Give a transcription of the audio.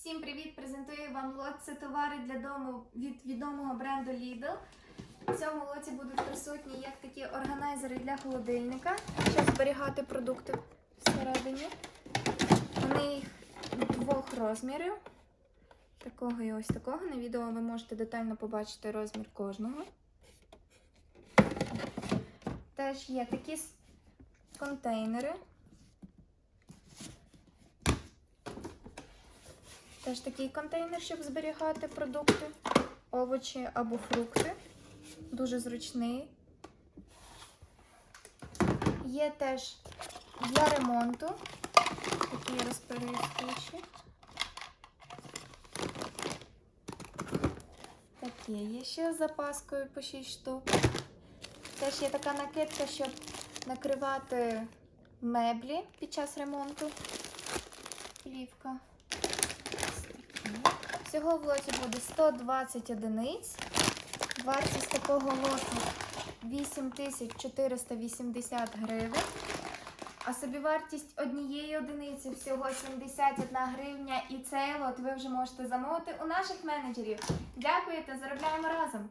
Всім привіт! Презентую вам лот. Це товари для дому від відомого бренду Lidl. В цьому лоті будуть присутні як такі органайзери для холодильника, щоб зберігати продукти всередині. Вони їх двох розмірів. Такого і ось такого. На відео ви можете детально побачити розмір кожного. Теж є такі контейнери. Теж такий контейнер, щоб зберігати продукти, овочі або фрукти. Дуже зручний. Є теж для ремонту такі розпорядкові. Такі є ще з запаскою по 6 штук. Теж є така накидка, щоб накривати меблі під час ремонту. Плівка. Всього в лоті буде 120 одиниць. Вартість такого лоту 8480 гривень. А собівартість однієї одиниці всього 71 гривня. І цей лот ви вже можете замовити у наших менеджерів. Дякую та заробляємо разом!